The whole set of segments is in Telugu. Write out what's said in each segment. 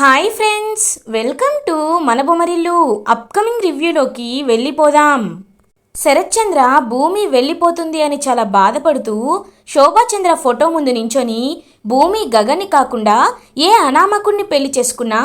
హాయ్ ఫ్రెండ్స్ వెల్కమ్ టు మన బొమరిల్లు అప్కమింగ్ రివ్యూలోకి వెళ్ళిపోదాం. శరత్చంద్ర భూమి వెళ్ళిపోతుంది అని చాలా బాధపడుతూ శోభాచంద్ర ఫోటో ముందు నించొని భూమి గగన్ని కాకుండా ఏ అనామకుణ్ణి పెళ్ళి చేసుకున్నా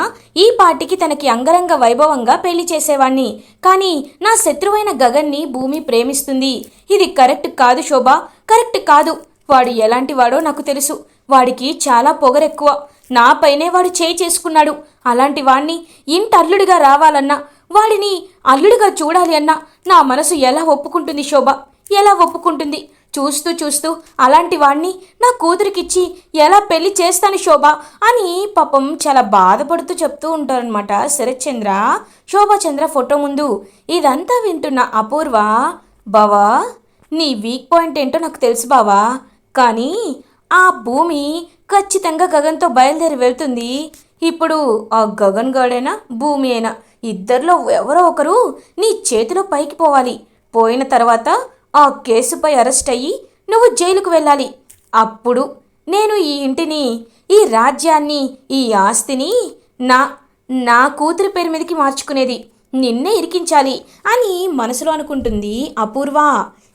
ఈ పాటికి తనకి అంగరంగ వైభవంగా పెళ్ళి చేసేవాణ్ణి. కానీ నా శత్రువైన గగన్ని భూమి ప్రేమిస్తుంది. ఇది కరెక్ట్ కాదు శోభ కరెక్ట్ కాదు. వాడు ఎలాంటి వాడో నాకు తెలుసు. వాడికి చాలా పొగరెక్కువ. నాపైనే వాడు చేయి చేసుకున్నాడు. అలాంటి వాణ్ణి ఇంటి అల్లుడిగా రావాలన్నా వాడిని అల్లుడిగా చూడాలి అన్నా నా మనసు ఎలా ఒప్పుకుంటుంది శోభ? ఎలా ఒప్పుకుంటుంది? చూస్తూ చూస్తూ అలాంటి వాణ్ణి నా కూతురికిచ్చి ఎలా పెళ్ళి చేస్తాను శోభ? అని పాపం చాలా బాధపడుతూ చెప్తూ ఉంటారనమాట శరత్చంద్ర. శోభాచంద్ర ఫోటో ముందు ఇదంతా వింటున్న అపూర్వ బావా నీ వీక్ పాయింట్ ఏంటో నాకు తెలుసు బావా. కానీ ఆ భూమి ఖచ్చితంగా గగన్తో బయలుదేరి వెళ్తుంది. ఇప్పుడు ఆ గగన్ గాడైనా భూమి అయినా ఇద్దరిలో ఎవరో ఒకరు నీ చేతిలో పైకి పోవాలి. పోయిన తర్వాత ఆ కేసుపై అరెస్ట్ అయ్యి నువ్వు జైలుకు వెళ్ళాలి. అప్పుడు నేను ఈ ఇంటిని ఈ రాజ్యాన్ని ఈ ఆస్తిని నా నా కూతురి పేరు మీదకి మార్చుకునేది. నిన్నే ఇరికించాలి అని మనసులో అనుకుంటుంది అపూర్వ.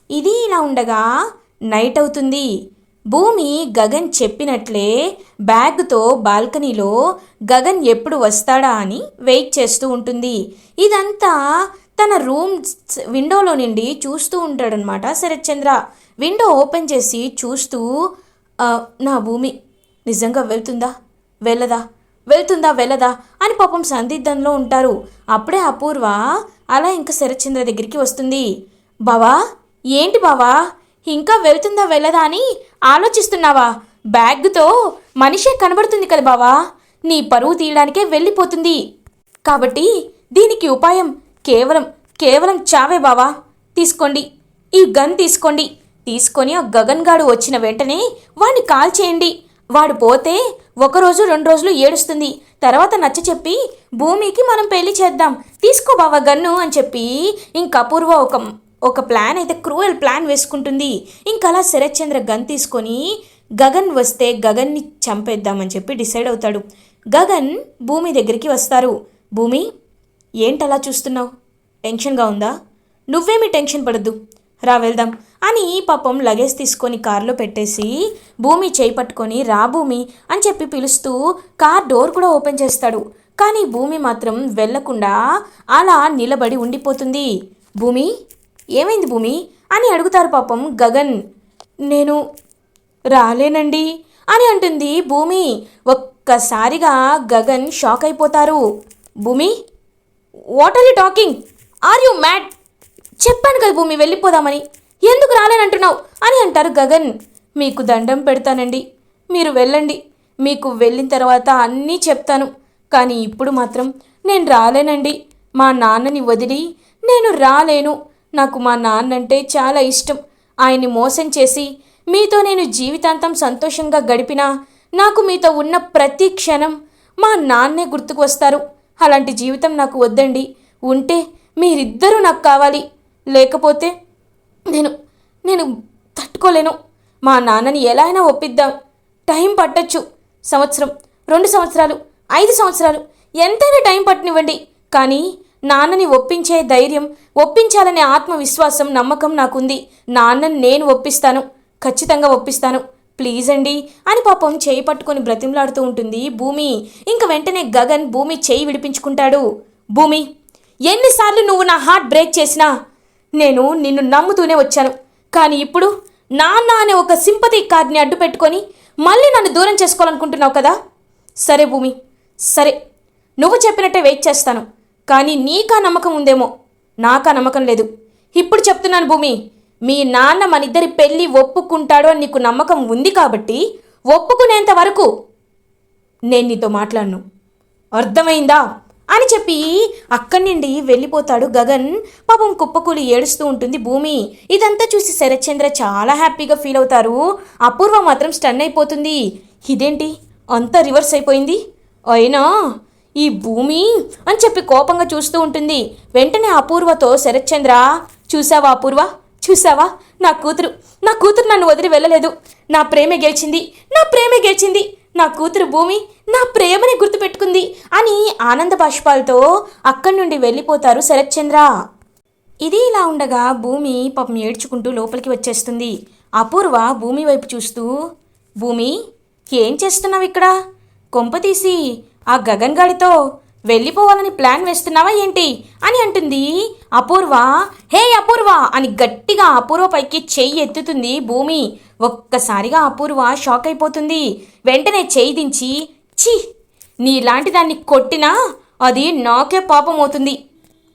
ఇది ఇలా ఉండగా నైట్ అవుతుంది. భూమి గగన్ చెప్పినట్లే బ్యాగ్తో బాల్కనీలో గగన్ ఎప్పుడు వస్తాడా అని వెయిట్ చేస్తూ ఉంటుంది. ఇదంతా తన రూమ్ విండోలో నుండి చూస్తూ ఉంటాడనమాట శరత్చంద్ర. విండో ఓపెన్ చేసి చూస్తూ నా భూమి నిజంగా వెళ్తుందా? వెళ్ళదా? వెళ్తుందా? వెళ్ళదా? అని పాపం సందిగ్ధంలో ఉంటారు. అప్పుడే అపూర్వ అలా ఇంకా శరత్చంద్ర దగ్గరికి వస్తుంది. బావా ఏంటి బావా? ఇంకా వెళ్తుందా? వెళ్ళదా? అని ఆలోచిస్తున్నావా? బ్యాగ్తో మనిషే కనబడుతుంది కదా బావా? నీ పరువు తీయడానికే వెళ్ళిపోతుంది. కాబట్టి దీనికి ఉపాయం కేవలం కేవలం చావే బావా. తీసుకోండి. ఈ గన్ తీసుకోండి. తీసుకొని ఆ గగన్ గాడు వచ్చిన వెంటనే వాడిని కాల్ చేయండి. వాడు పోతే ఒకరోజు రెండు రోజులు ఏడుస్తుంది. తర్వాత నచ్చ చెప్పి భూమికి మనం పెళ్ళి చేద్దాం. తీసుకో బావా గన్ను అని చెప్పి ఇంకపూర్వ ఒక ఒక ప్లాన్ అయితే క్రూయల్ ప్లాన్ వేసుకుంటుంది. ఇంకలా శరత్చంద్ర గన్ తీసుకొని గగన్ వస్తే గగన్ని చంపేద్దామని చెప్పి డిసైడ్ అవుతాడు. గగన్ భూమి దగ్గరికి వస్తారు. భూమి ఏంటలా చూస్తున్నావు? టెన్షన్గా ఉందా? నువ్వేమీ టెన్షన్ పడద్దు. రా వెళ్దాం. అని పాపం లగేజ్ తీసుకొని కారులో పెట్టేసి భూమి చేయి పట్టుకొని రా భూమి అని చెప్పి పిలుస్తూ కార్ డోర్ కూడా ఓపెన్ చేస్తాడు. కానీ భూమి మాత్రం వెళ్ళకుండా అలా నిలబడి ఉండిపోతుంది. భూమి ఏమైంది భూమి? అని అడుగుతారు పాపం గగన్. నేను రాలేనండి అని అంటుంది భూమి. ఒక్కసారిగా గగన్ షాక్ అయిపోతారు. Bhoomi? What are you talking are you mad చెప్పాను కదా భూమి వెళ్ళిపోదామని. ఎందుకు రాలేనంటున్నావు? అని అంటారు గగన్. మీకు దండం పెడతానండి. మీరు వెళ్ళండి. మీకు వెళ్ళిన తర్వాత అన్నీ చెప్తాను. కానీ ఇప్పుడు మాత్రం నేను రాలేనండి. మా నాన్నని వదిలి నేను రాలేను. నాకు మా నాన్న అంటే చాలా ఇష్టం. ఆయన్ని మోసం చేసి మీతో నేను జీవితాంతం సంతోషంగా గడిపినా నాకు మీతో ఉన్న ప్రతి క్షణం మా నాన్నే గుర్తుకు వస్తారు అలాంటి జీవితం నాకు వద్దండి. ఉంటే మీరిద్దరూ నాకు కావాలి. లేకపోతే నేను నేను తట్టుకోలేను. మా నాన్నని ఎలా అయినా ఒప్పిద్దాం. టైం పట్టచ్చు. సంవత్సరం రెండు సంవత్సరాలు ఐదు సంవత్సరాలు ఎంతైనా టైం పట్టనివ్వండి. కానీ నాన్నని ఒప్పించే ధైర్యం ఒప్పించాలనే ఆత్మవిశ్వాసం నమ్మకం నాకుంది. నాన్నని నేను ఒప్పిస్తాను. ఖచ్చితంగా ఒప్పిస్తాను. ప్లీజ్ అండి అని పాపం చేయి పట్టుకొని బ్రతిమలాడుతూ ఉంటుంది భూమి. ఇంక వెంటనే గగన్ భూమి చేయి విడిపించుకుంటాడు. భూమి ఎన్నిసార్లు నువ్వు నా హార్ట్ బ్రేక్ చేసినా నేను నిన్ను నమ్ముతూనే వచ్చాను. కానీ ఇప్పుడు నాన్న అనే ఒక సింపతి కార్డ్ని అడ్డు పెట్టుకొని మళ్ళీ నన్ను దూరం చేసుకోవాలనుకుంటున్నావు కదా? సరే భూమి సరే. నువ్వు చెప్పినట్టే వెయిట్ చేస్తాను. కానీ నీకా నమ్మకం ఉందేమో? నాకా నమ్మకం లేదు. ఇప్పుడు చెప్తున్నాను భూమి మీ నాన్న మనిద్దరి పెళ్ళి ఒప్పుకుంటాడు అని నీకు నమ్మకం ఉంది కాబట్టి ఒప్పుకునేంత వరకు నేను నీతో మాట్లాడను. అర్థమైందా? అని చెప్పి అక్కడి నుండి వెళ్ళిపోతాడు గగన్. పాపం కుప్పకూలి ఏడుస్తూ ఉంటుంది భూమి. ఇదంతా చూసి శరత్చంద్ర చాలా హ్యాపీగా ఫీల్ అవుతారు. అపూర్వ మాత్రం స్టన్ అయిపోతుంది. ఇదేంటి? అంతా రివర్స్ అయిపోయింది? అయినా ఈ భూమి అని చెప్పి కోపంగా చూస్తూ ఉంటుంది. వెంటనే అపూర్వతో శరత్చంద్ర చూసావా అపూర్వ? చూసావా? నా కూతురు నా కూతురు నన్ను వదిలి వెళ్ళలేదు. నా ప్రేమే గెలిచింది నా ప్రేమే గెలిచింది. నా కూతురు భూమి నా ప్రేమని గుర్తుపెట్టుకుంది అని ఆనంద బాష్పాలతో అక్కడి నుండి వెళ్ళిపోతారు శరత్చంద్ర. ఇది ఇలా ఉండగా భూమి పాపం ఏడ్చుకుంటూ లోపలికి వచ్చేస్తుంది. అపూర్వ భూమి వైపు చూస్తూ భూమి ఏం చేస్తున్నావు ఇక్కడ? కొంపతీసి ఆ గగన్ గాడితో వెళ్ళిపోవాలని ప్లాన్ వేస్తున్నావా ఏంటి? అని అంటుంది. అపూర్వ హే అపూర్వ! అని గట్టిగా అపూర్వ పైకి చెయ్యి ఎత్తుతుంది భూమి. ఒక్కసారిగా అపూర్వ షాక్ అయిపోతుంది. వెంటనే చెయ్యి దించి ఛీ నీలాంటి దాన్ని కొట్టినా అది నాకే పాపం అవుతుంది.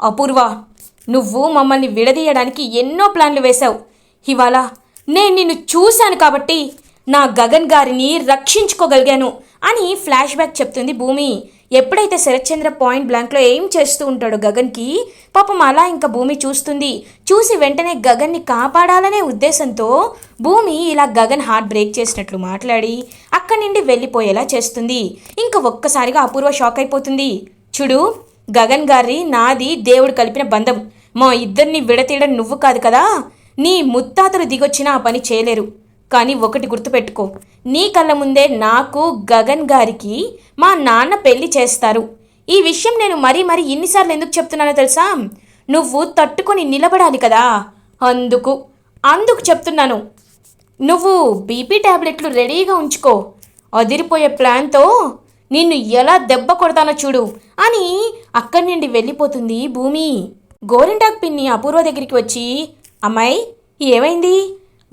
అపూర్వ నువ్వు మమ్మల్ని విడదీయడానికి ఎన్నో ప్లాన్లు వేశావు. ఇవాళ నేను నిన్ను చూశాను కాబట్టి నా గగన్ గారిని రక్షించుకోగలిగాను. అని ఫ్లాష్ బ్యాక్ చెప్తుంది భూమి. ఎప్పుడైతే శరత్చంద్ర పాయింట్ బ్లాంక్లో ఏం చేస్తూ ఉంటాడో గగన్కి పాపం అలా ఇంకా భూమి చూస్తుంది. చూసి వెంటనే గగన్ని కాపాడాలనే ఉద్దేశంతో భూమి ఇలా గగన్ హార్ట్ బ్రేక్ చేసినట్లు మాట్లాడి అక్కడి నుండి వెళ్ళిపోయేలా చేస్తుంది. ఇంకా ఒక్కసారిగా అపూర్వ షాక్ అయిపోతుంది. చూడు గగన్ గారి నాది దేవుడు కలిపిన బంధం. మా ఇద్దరిని విడతీయడం నువ్వు కాదు కదా? నీ ముత్తాతలు దిగొచ్చినా ఆ పని చేయలేరు. కానీ ఒకటి గుర్తుపెట్టుకో. నీ కళ్ళ ముందే నాకు గగన్ గారికి మా నాన్న పెళ్ళి చేస్తారు. ఈ విషయం నేను మరీ మరీ ఇన్నిసార్లు ఎందుకు చెప్తున్నానో తెలుసా? నువ్వు తట్టుకొని నిలబడాలి కదా. అందుకు అందుకు చెప్తున్నాను. నువ్వు బీపీ టాబ్లెట్లు రెడీగా ఉంచుకో. అదిరిపోయే ప్లాన్తో నిన్ను ఎలా దెబ్బ కొడతానో చూడు అని అక్కడి నుండి వెళ్ళిపోతుంది భూమి. గోరింటాక్ పిన్ని అపూర్వ దగ్గరికి వచ్చి అమ్మాయి ఏమైంది?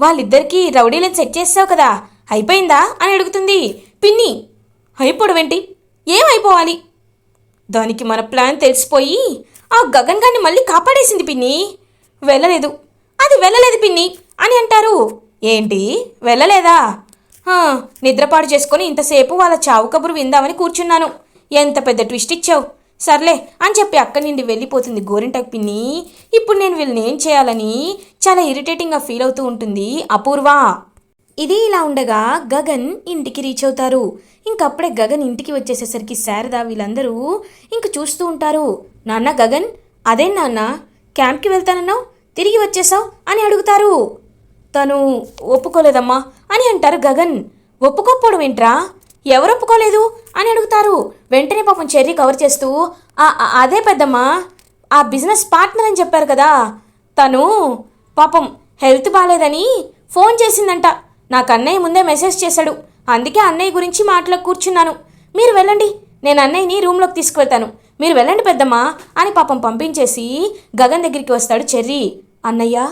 వాళ్ళిద్దరికీ రౌడీలను సెట్ చేసావు కదా. అయిపోయిందా? అని అడుగుతుంది. పిన్ని అయిపోవడమేంటి ఏమైపోవాలి దానికి మన ప్లాన్ తెలిసిపోయి ఆ గగన్ గారిని మళ్ళీ కాపాడేసింది పిన్ని. వెళ్ళలేదు. అది వెళ్ళలేదు పిన్ని అని అంటారు. ఏంటి? వెళ్ళలేదా? నిద్రపాటు చేసుకొని ఇంతసేపు వాళ్ళ చావు కబురు విందామని కూర్చున్నాను. ఎంత పెద్ద ట్విస్ట్ ఇచ్చావు. సర్లే అని చెప్పి అక్కడి నుండి వెళ్ళిపోతుంది గోరింటకు పిన్ని. ఇప్పుడు నేను వీళ్ళని ఏం చేయాలని చాలా ఇరిటేటింగ్గా ఫీల్ అవుతూ ఉంటుంది అపూర్వ. ఇది ఇలా ఉండగా గగన్ ఇంటికి రీచ్ అవుతారు. ఇంకప్పుడే గగన్ ఇంటికి వచ్చేసేసరికి శారద వీళ్ళందరూ ఇంక చూస్తూ ఉంటారు. నాన్న గగన్? అదేం నాన్న క్యాంప్కి వెళ్తానన్నావు? తిరిగి వచ్చేసావు? అని అడుగుతారు. తను ఒప్పుకోలేదమ్మా అని అంటారు గగన్. ఒప్పుకోకపోవడం ఏంట్రా? ఎవరు ఒప్పుకోలేదు అని అడుగుతారు. వెంటనే పాపం చెర్రీ కవర్ చేస్తూ అదే పెద్దమ్మా ఆ బిజినెస్ పార్ట్నర్ అని చెప్పారు కదా తను పాపం హెల్త్ బాగాలేదని ఫోన్ చేసిందంట. నాకు అన్నయ్య ముందే మెసేజ్ చేశాడు. అందుకే అన్నయ్య గురించి మాటలో కూర్చున్నాను. మీరు వెళ్ళండి నేను అన్నయ్యని రూమ్లోకి తీసుకువెళ్తాను. మీరు వెళ్ళండి పెద్దమ్మా అని పాపం పంపించేసి గగన్ దగ్గరికి వస్తాడు చెర్రీ. అన్నయ్య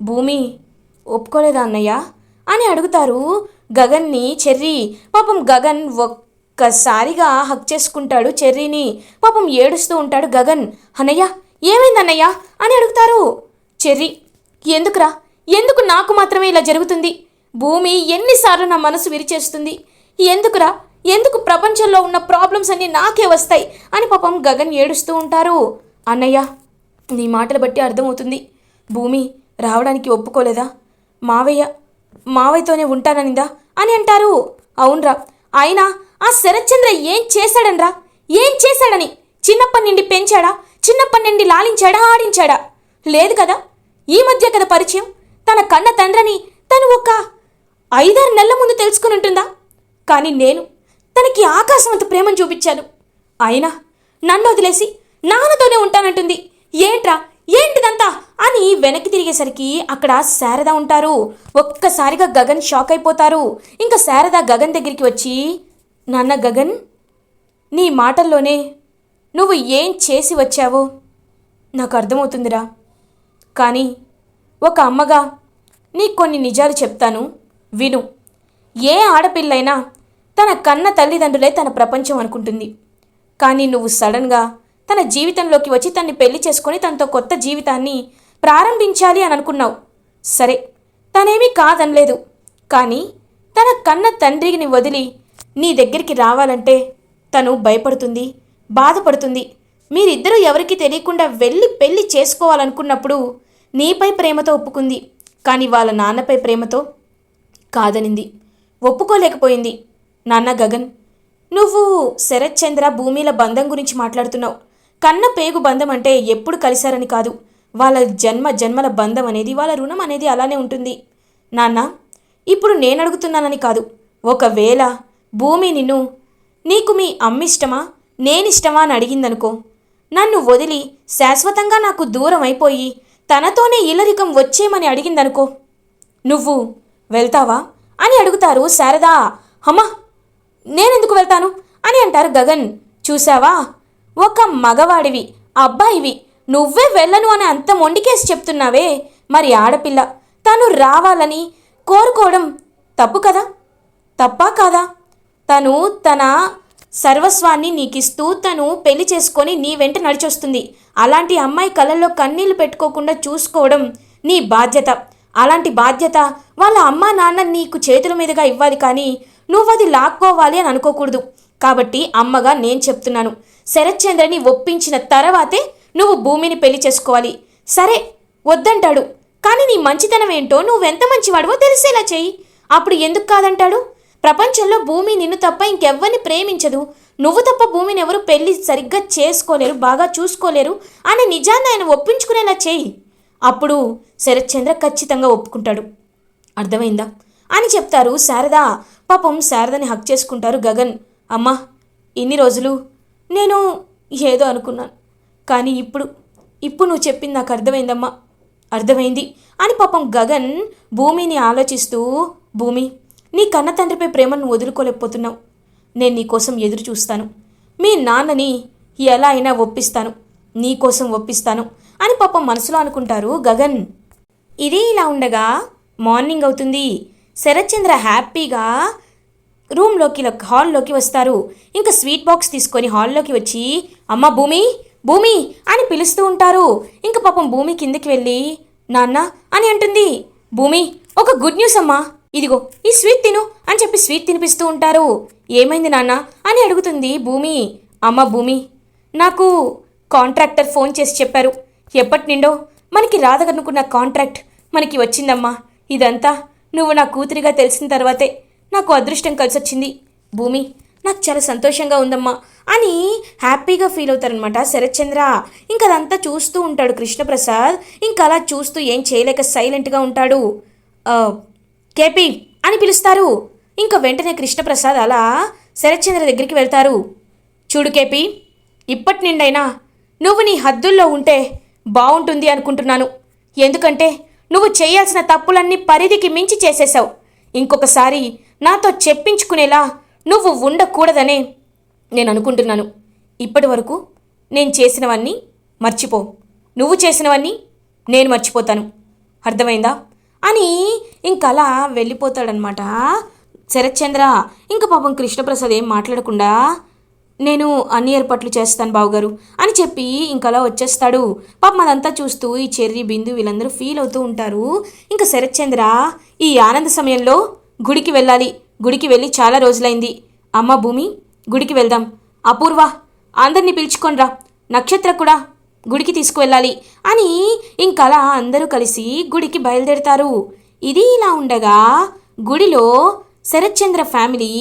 భూమి ఒప్పుకోలేదా అన్నయ్య? అని అడుగుతారు గగన్ని చెర్రీ. పాపం గగన్ ఒక్కసారిగా హక్ చేసుకుంటాడు చెర్రీని. పాపం ఏడుస్తూ ఉంటాడు గగన్. అన్నయ్య ఏమైంది అన్నయ్య అని అడుగుతారు చెర్రీ. ఎందుకురా? ఎందుకు నాకు మాత్రమే ఇలా జరుగుతుంది? భూమి ఎన్నిసార్లు నా మనసు విరిచేస్తుంది. ఎందుకురా? ఎందుకు ప్రపంచంలో ఉన్న ప్రాబ్లమ్స్ అన్నీ నాకే వస్తాయి? అని పాపం గగన్ ఏడుస్తూ ఉంటారు. అన్నయ్య నీ మాటలు బట్టి అర్థమవుతుంది. భూమి రావడానికి ఒప్పుకోలేదా? మావయ్య మావయ్యతోనే ఉంటాననిందా అని అంటారు. అవునరా. అయినా ఆ శరత్చంద్ర ఏం చేశాడనరా? ఏం చేశాడని? చిన్నప్పటి నుండి పెంచాడా? చిన్నప్పటి నుండి లాలించాడా? ఆడించాడా? లేదు కదా? ఈ మధ్య కదా పరిచయం. తన కన్న తండ్రని తను ఒక ఐదారు నెలల ముందు తెలుసుకుని ఉంటుందా కానీ నేను తనకి ఆకాశం అంత ప్రేమను చూపించాను. అయినా నన్ను వదిలేసి నాన్నతోనే ఉంటానంటుంది. ఏంట్రా? ఏంటిదంతా? కానీ వెనక్కి తిరిగేసరికి అక్కడ శారద ఉంటారు. ఒక్కసారిగా గగన్ షాక్ అయిపోతారు. ఇంకా శారద గగన్ దగ్గరికి వచ్చి నాన్న గగన్ నీ మాటల్లోనే నువ్వు ఏం చేసి వచ్చావో? నాకు అర్థమవుతుందిరా. కానీ ఒక అమ్మగా నీకు కొన్ని నిజాలు చెప్తాను. విను. ఏ ఆడపిల్లైనా తన కన్న తల్లిదండ్రులే తన ప్రపంచం అనుకుంటుంది. కానీ నువ్వు సడన్గా తన జీవితంలోకి వచ్చి తన్ని పెళ్ళి చేసుకొని తనతో కొత్త జీవితాన్ని ప్రారంభించాలి అని అనుకున్నావు. సరే తనేమీ కాదనలేదు. కానీ తన కన్న తండ్రిని వదిలి నీ దగ్గరికి రావాలంటే తను భయపడుతుంది బాధపడుతుంది. మీరిద్దరూ ఎవరికీ తెలియకుండా వెళ్ళి పెళ్ళి చేసుకోవాలనుకున్నప్పుడు నీపై ప్రేమతో ఒప్పుకుంది. కానీ వాళ్ళ నాన్నపై ప్రేమతో కాదనింది. ఒప్పుకోలేకపోయింది. నాన్న గగన్ నువ్వు శరత్చంద్ర భూమిల బంధం గురించి మాట్లాడుతున్నావు. కన్న పేగు బంధం అంటే ఎప్పుడు కలిశారని కాదు. వాళ్ళ జన్మ జన్మల బంధం అనేది వాళ్ళ రుణం అనేది అలానే ఉంటుంది. నాన్న ఇప్పుడు నేను అడుగుతున్నానని కాదు. ఒకవేళ భూమి నిన్ను నీకు మీ అమ్మిష్టమా నేనిష్టమా అని అడిగిందనుకో నన్ను వదిలి శాశ్వతంగా నాకు దూరం అయిపోయి తనతోనే ఇల్లరికం వచ్చేమని అడిగిందనుకో నువ్వు వెళ్తావా? అని అడుగుతారు శారదా. హమ్మా నేనెందుకు వెళ్తాను? అని అంటారు గగన్. చూసావా ఒక మగవాడివి అబ్బాయివి నువ్వే వెళ్ళను అని అంత మొండికేసి చెప్తున్నావే? మరి ఆడపిల్ల తను రావాలని కోరుకోవడం తప్పు కదా? తప్పా కాదా? తను తన సర్వస్వాన్ని నీకిస్తూ తను పెళ్ళి చేసుకొని నీ వెంట నడిచొస్తుంది. అలాంటి అమ్మాయి కళ్ళల్లో కన్నీళ్ళు పెట్టుకోకుండా చూసుకోవడం నీ బాధ్యత. అలాంటి బాధ్యత వాళ్ళ అమ్మా నాన్న నీకు చేతుల మీదుగా ఇవ్వాలి కానీ నువ్వు అది లాక్కోవాలి అని అనుకోకూడదు. కాబట్టి అమ్మగా నేను చెప్తున్నాను. శరత్చంద్రని ఒప్పించిన తర్వాతే నువ్వు భూమిని పెళ్ళి చేసుకోవాలి. సరే వద్దంటాడు. కానీ నీ మంచితనం ఏంటో నువ్వెంత మంచివాడివో తెలిసేలా చెయ్యి. అప్పుడు ఎందుకు కాదంటాడు? ప్రపంచంలో భూమి నిన్ను తప్ప ఇంకెవ్వరిని ప్రేమించదు. నువ్వు తప్ప భూమిని ఎవరు పెళ్ళి సరిగ్గా చేసుకోలేరు బాగా చూసుకోలేరు అనే నిజాన్ని ఆయన ఒప్పించుకునేలా చేయి అప్పుడు శరత్చంద్ర ఖచ్చితంగా ఒప్పుకుంటాడు. అర్థమైందా? అని చెప్తారు శారద. పాపం శారదని హక్ చేసుకుంటారు గగన్. అమ్మా ఇన్ని రోజులు నేను ఏదో అనుకున్నాను. కానీ ఇప్పుడు ఇప్పుడు నువ్వు చెప్పింది నాకు అర్థమైందమ్మా. అర్థమైంది? అని పాపం గగన్ భూమిని ఆలోచిస్తూ భూమి నీ కన్న తండ్రిపై ప్రేమను వదులుకోలేకపోతున్నావు. నేను నీకోసం ఎదురు చూస్తాను. మీ నాన్నని ఎలా అయినా ఒప్పిస్తాను. నీకోసం ఒప్పిస్తాను. అని పాపం మనసులో అనుకుంటారు గగన్. ఇది ఇలా ఉండగా మార్నింగ్ అవుతుంది. శరత్చంద్ర హ్యాపీగా రూమ్లోకి హాల్లోకి వస్తారు. ఇంకా స్వీట్ బాక్స్ తీసుకొని హాల్లోకి వచ్చి అమ్మ భూమి భూమి అని పిలుస్తూ ఉంటారు. ఇంక పాపం భూమి కిందకి వెళ్ళి నాన్న అని అంటుంది. భూమి ఒక గుడ్ న్యూస్ అమ్మా. ఇదిగో ఈ స్వీట్ తిను అని చెప్పి స్వీట్ తినిపిస్తూ ఉంటారు. ఏమైంది నాన్న? అని అడుగుతుంది భూమి. అమ్మ భూమి నాకు కాంట్రాక్టర్ ఫోన్ చేసి చెప్పారు. ఎప్పటి నిండో మనకి రాదనుకున్న కాంట్రాక్ట్ మనకి వచ్చిందమ్మా. ఇదంతా నువ్వు నా కూతురిగా తెలిసిన తర్వాతే నాకు అదృష్టం కలిసొచ్చింది. భూమి నాకు చాలా సంతోషంగా ఉందమ్మా అని హ్యాపీగా ఫీల్ అవుతారనమాట శరత్చంద్ర ఇంకా అదంతా చూస్తూ ఉంటాడు కృష్ణప్రసాద్. ఇంకా అలా చూస్తూ ఏం చేయలేక సైలెంట్గా ఉంటాడు. కేపీ అని పిలుస్తారు. ఇంకా వెంటనే కృష్ణప్రసాద్ అలా శరత్చంద్ర దగ్గరికి వెళ్తారు. చూడు కేపీ ఇప్పటి నిండైనా నువ్వు నీ హద్దుల్లో ఉంటే బాగుంటుంది అనుకుంటున్నాను. ఎందుకంటే నువ్వు చేయాల్సిన తప్పులన్నీ పరిధికి మించి చేసేశావు. ఇంకొకసారి నాతో చెప్పించుకునేలా నువ్వు ఉండకూడదనే నేను అనుకుంటున్నాను ఇప్పటి వరకు నేను చేసినవన్నీ మర్చిపో. నువ్వు చేసినవన్నీ నేను మర్చిపోతాను. అర్థమైందా? అని ఇంకలా వెళ్ళిపోతాడనమాట. శరత్చంద్ర ఇంకా పాపం కృష్ణప్రసాద్ ఏం మాట్లాడకుండా నేను అన్ని ఏర్పాట్లు చేస్తాను బావగారు అని చెప్పి ఇంకలా వచ్చేస్తాడు. పాపం అదంతా చూస్తూ ఈ చెర్రి బిందు వీళ్ళందరూ ఫీల్ అవుతూ ఉంటారు. ఇంకా శరత్చంద్ర ఈ ఆనంద సమయంలో గుడికి వెళ్ళాలి. గుడికి వెళ్ళి చాలా రోజులైంది. అమ్మ భూమి గుడికి వెళ్దాం. అపూర్వ అందరినీ పిలుచుకొనిరా. నక్షత్ర కూడా గుడికి తీసుకువెళ్ళాలి అని ఇంకలా అందరూ కలిసి గుడికి బయలుదేరతారు. ఇది ఇలా ఉండగా గుడిలో శరత్చంద్ర ఫ్యామిలీ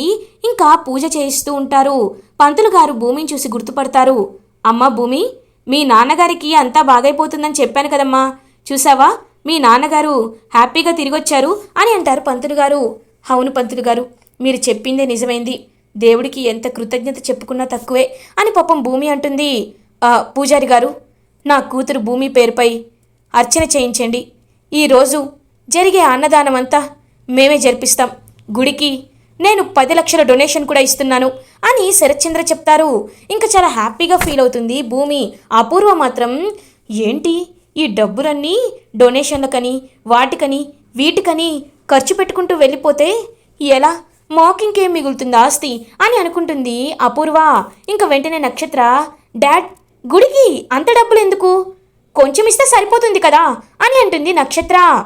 ఇంకా పూజ చేయిస్తూ ఉంటారు. పంతులు గారు భూమిని చూసి గుర్తుపడతారు. అమ్మ భూమి మీ నాన్నగారికి అంతా బాగైపోతుందని చెప్పాను కదమ్మా. చూసావా మీ నాన్నగారు హ్యాపీగా తిరిగొచ్చారు అని అంటారు పంతులు గారు. అవును పంతులు గారు మీరు చెప్పిందే నిజమైంది. దేవుడికి ఎంత కృతజ్ఞత చెప్పుకున్నా తక్కువే అని పాపం భూమి అంటుంది. "ఆ, పూజారి గారు నా కూతురు భూమి పేరుపై అర్చన చేయించండి. ఈరోజు జరిగే అన్నదానం అంతా మేమే జరిపిస్తాం. గుడికి నేను పది లక్షల డొనేషన్ కూడా ఇస్తున్నాను అని శరత్చంద్ర చెప్తారు. ఇంకా చాలా హ్యాపీగా ఫీల్ అవుతుంది భూమి. అపూర్వ మాత్రం ఏంటి ఈ డబ్బులన్నీ డొనేషన్లకని వాటికని వీటికని ఖర్చు పెట్టుకుంటూ వెళ్ళిపోతే ఎలా? మాకింకేం మిగులుతుంది ఆస్తి? అని అనుకుంటుంది అపూర్వ. ఇంకా వెంటనే నక్షత్ర డాడ్ గుడికి అంత డబ్బులు ఎందుకు కొంచెం ఇస్తే సరిపోతుంది కదా? అని అంటుంది నక్షత్ర.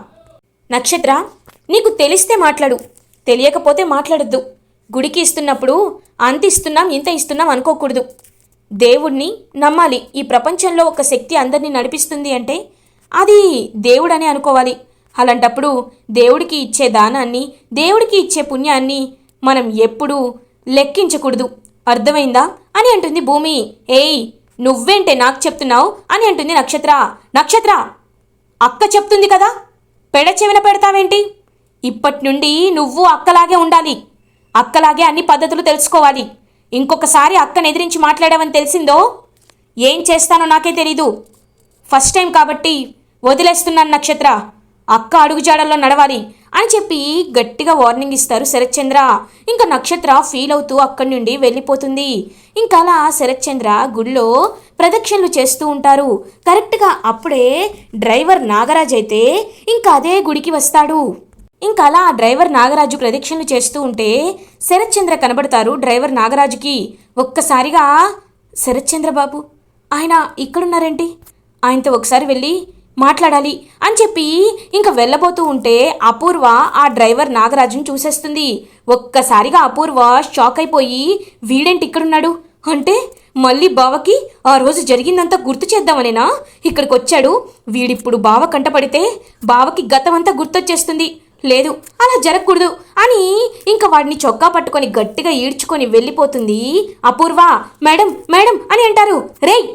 నక్షత్ర నీకు తెలిస్తే మాట్లాడు. తెలియకపోతే మాట్లాడద్దు. గుడికి ఇస్తున్నప్పుడు అంత ఇస్తున్నాం ఇంత ఇస్తున్నాం అనుకోకూడదు. దేవుణ్ణి నమ్మాలి. ఈ ప్రపంచంలో ఒక శక్తి అందరినీ నడిపిస్తుంది అంటే అది దేవుడని అనుకోవాలి. అలాంటప్పుడు దేవుడికి ఇచ్చే దానాన్ని దేవుడికి ఇచ్చే పుణ్యాన్ని మనం ఎప్పుడూ లెక్కించకూడదు. అర్థమైందా? అని అంటుంది భూమి. ఏయ్ నువ్వేంటే నాకు చెప్తున్నావు? అని అంటుంది నక్షత్ర. నక్షత్ర అక్క చెప్తుంది కదా? పెడ చెవిన పెడతావేంటి? ఇప్పటి నుండి నువ్వు అక్కలాగే ఉండాలి. అక్కలాగే అన్ని పద్ధతులు తెలుసుకోవాలి. ఇంకొకసారి అక్కను ఎదిరించి మాట్లాడావని తెలిసిందో? ఏం చేస్తానో నాకే తెలీదు. ఫస్ట్ టైం కాబట్టి వదిలేస్తున్నాను నక్షత్ర. అక్క అడుగుజాడల్లో నడవాలి అని చెప్పి గట్టిగా వార్నింగ్ ఇస్తారు శరత్చంద్ర. ఇంకా నక్షత్ర ఫీల్ అవుతూ అక్కడి నుండి వెళ్ళిపోతుంది. ఇంకా అలా శరత్చంద్ర గుడిలో ప్రదక్షిణలు చేస్తూ ఉంటారు. కరెక్ట్గా అప్పుడే డ్రైవర్ నాగరాజ్ అయితే ఇంకా అదే గుడికి వస్తాడు. ఇంకా అలా డ్రైవర్ నాగరాజు ప్రదక్షిణలు చేస్తూ ఉంటే శరత్చంద్ర కనబడతారు డ్రైవర్ నాగరాజుకి. ఒక్కసారిగా శరత్చంద్ర బాబు ఆయన ఇక్కడున్నారేంటి? ఆయనతో ఒకసారి వెళ్ళి మాట్లాడాలి అని చెప్పి ఇంకా వెళ్ళబోతూ ఉంటే అపూర్వ ఆ డ్రైవర్ నాగరాజుని చూసేస్తుంది. ఒక్కసారిగా అపూర్వ షాక్ అయిపోయి వీడేంటి ఇక్కడున్నాడు? అంటే మళ్ళీ బావకి ఆ రోజు జరిగిందంతా గుర్తు చేద్దామనేనా? ఇక్కడికి వచ్చాడు వీడిప్పుడు బావ కంటపడితే బావకి గతమంతా గుర్తొచ్చేస్తుంది. లేదు అలా జరగకూడదు అని ఇంకా వాడిని చొక్కా పట్టుకొని గట్టిగా ఈడ్చుకొని వెళ్ళిపోతుంది అపూర్వ. మేడం మేడం అని అంటారు. రేయ్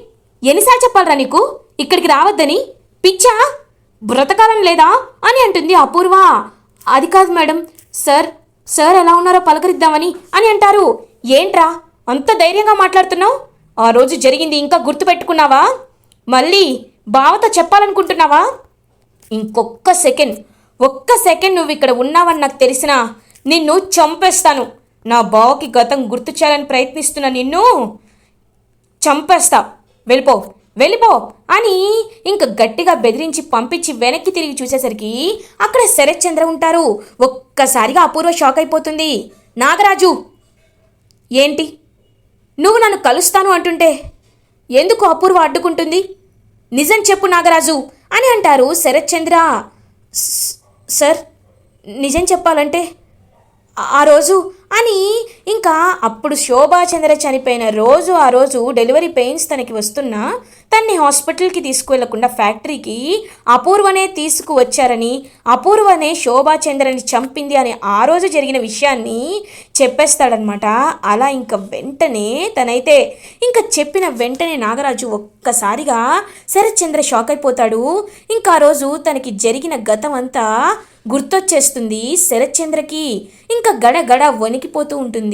ఎన్నిసార్లు చెప్పాలరా నీకు? ఇక్కడికి రావద్దని? పిచ్చా బ్రతకాలం లేదా అని అంటుంది అపూర్వ. అది కాదు మేడం సార్ సార్ ఎలా ఉన్నారో పలకరిద్దామని అని అంటారు. ఏంట్రా అంత ధైర్యంగా మాట్లాడుతున్నావు? ఆ రోజు జరిగింది ఇంకా గుర్తుపెట్టుకున్నావా? మళ్ళీ బావతో చెప్పాలనుకుంటున్నావా? ఇంకొక్క సెకండ్ ఒక్క సెకండ్ నువ్వు ఇక్కడ ఉన్నావని నాకు తెలిసినా నిన్ను చంపేస్తాను. నా బావకి గతం గుర్తు చేయాలని ప్రయత్నిస్తున్న నిన్ను చంపేస్తా. వెళ్ళిపో. వెళ్ళిపో అని ఇంక గట్టిగా బెదిరించి పంపించి వెనక్కి తిరిగి చూసేసరికి అక్కడ శరత్చంద్ర ఉంటారు. ఒక్కసారిగా అపూర్వ షాక్ అయిపోతుంది. నాగరాజు! ఏంటి? నువ్వు నన్ను కలుస్తాను అంటుంటే ఎందుకు అపూర్వ అడ్డుకుంటుంది? నిజం చెప్పు నాగరాజు అని అంటారు శరత్చంద్ర. సార్ నిజం చెప్పాలంటే ఆ రోజు అని ఇంకా అప్పుడు శోభాచంద్ర చనిపోయిన రోజు ఆ రోజు డెలివరీ పెయిన్స్ తనకి వస్తున్నా తన్ని హాస్పిటల్కి తీసుకువెళ్ళకుండా ఫ్యాక్టరీకి అపూర్వనే తీసుకువచ్చారని అపూర్వనే శోభాచంద్రని చంపింది అని ఆ రోజు జరిగిన విషయాన్ని చెప్పేస్తాడనమాట అలా ఇంకా వెంటనే తనైతే ఇంకా చెప్పిన వెంటనే నాగరాజు ఒక్కసారిగా శరత్చంద్ర షాక్ అయిపోతాడు. ఇంకా ఆ రోజు తనకి జరిగిన గతం అంతా గుర్తొచ్చేస్తుంది శరత్చంద్రకి. ఇంకా గడ గడ వణికిపోతూ ఉంటుంది.